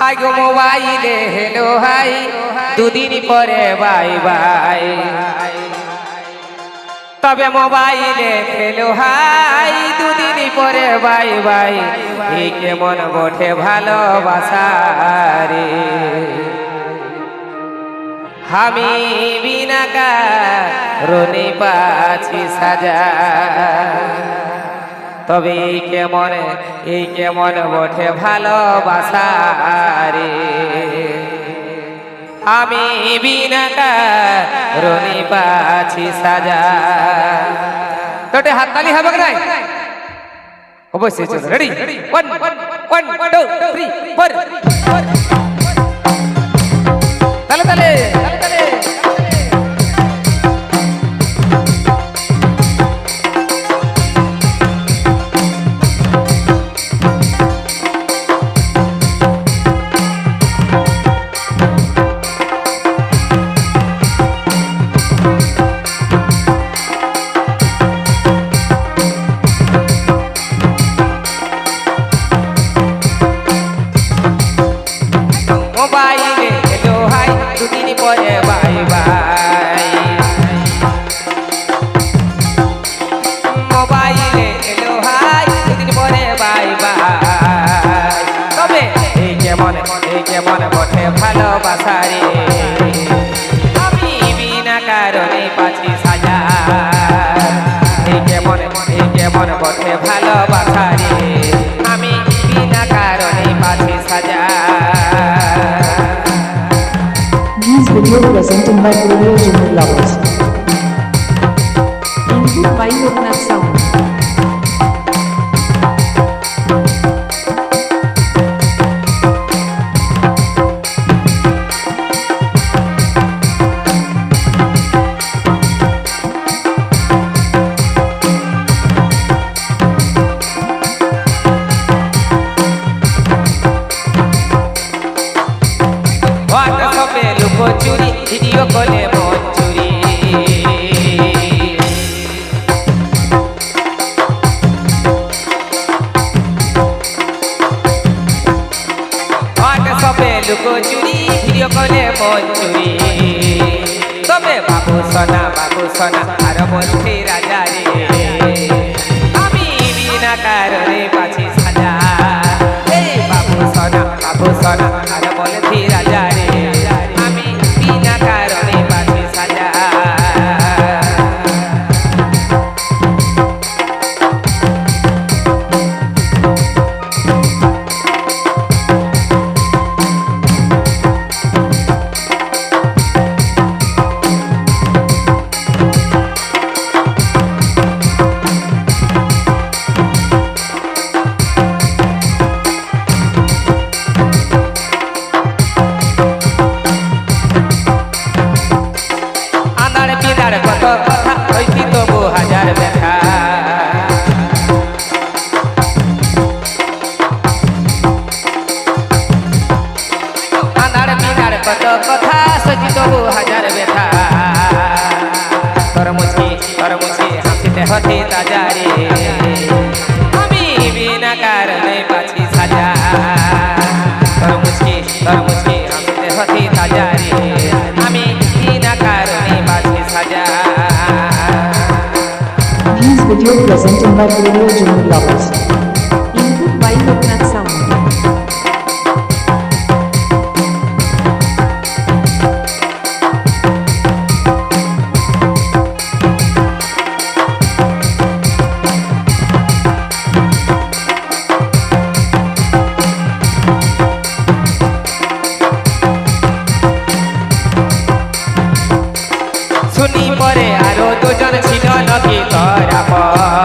High গো মোবাইলে hello high, দুদিন পরে বাই বাই। তবে মোবাইলে খেলো হাই, দুদিন পরে বাই বাই। এই কেমন বটে ভালোবাসা রে। আমি বিনা রনি পাছি সাজা। তবে এই কেমন এই কেমন বটে ভালোবাসা রে আমি বিনা পাছি সাজা। তোটে হাততালি হবে নাই অবশ্যই চলো ready one one two three four পাচ্ছি সাজা এই কেমন এই কেমন বটে ভালোবাসা রে আমি বিনা কারণে পাচ্ছি সাজা These video presented by Radio Jimmy Lovers. Input by Loknath Sound. হোয়াটসঅ্যাপে প্রিয় কলে মঞ্জুরি তবে বাবু সোনা বাবু সোনা, আর বলছি রাজা রে। আমি বিনা কারণে পাচ্ছি সাজা এই বাবু সোনা বাবু সোনা, আর বলছি video present in my Audio Jungle Lovers. Input by Coconut Sound. শুনি পরে আরও দুজন ছিল নদী করা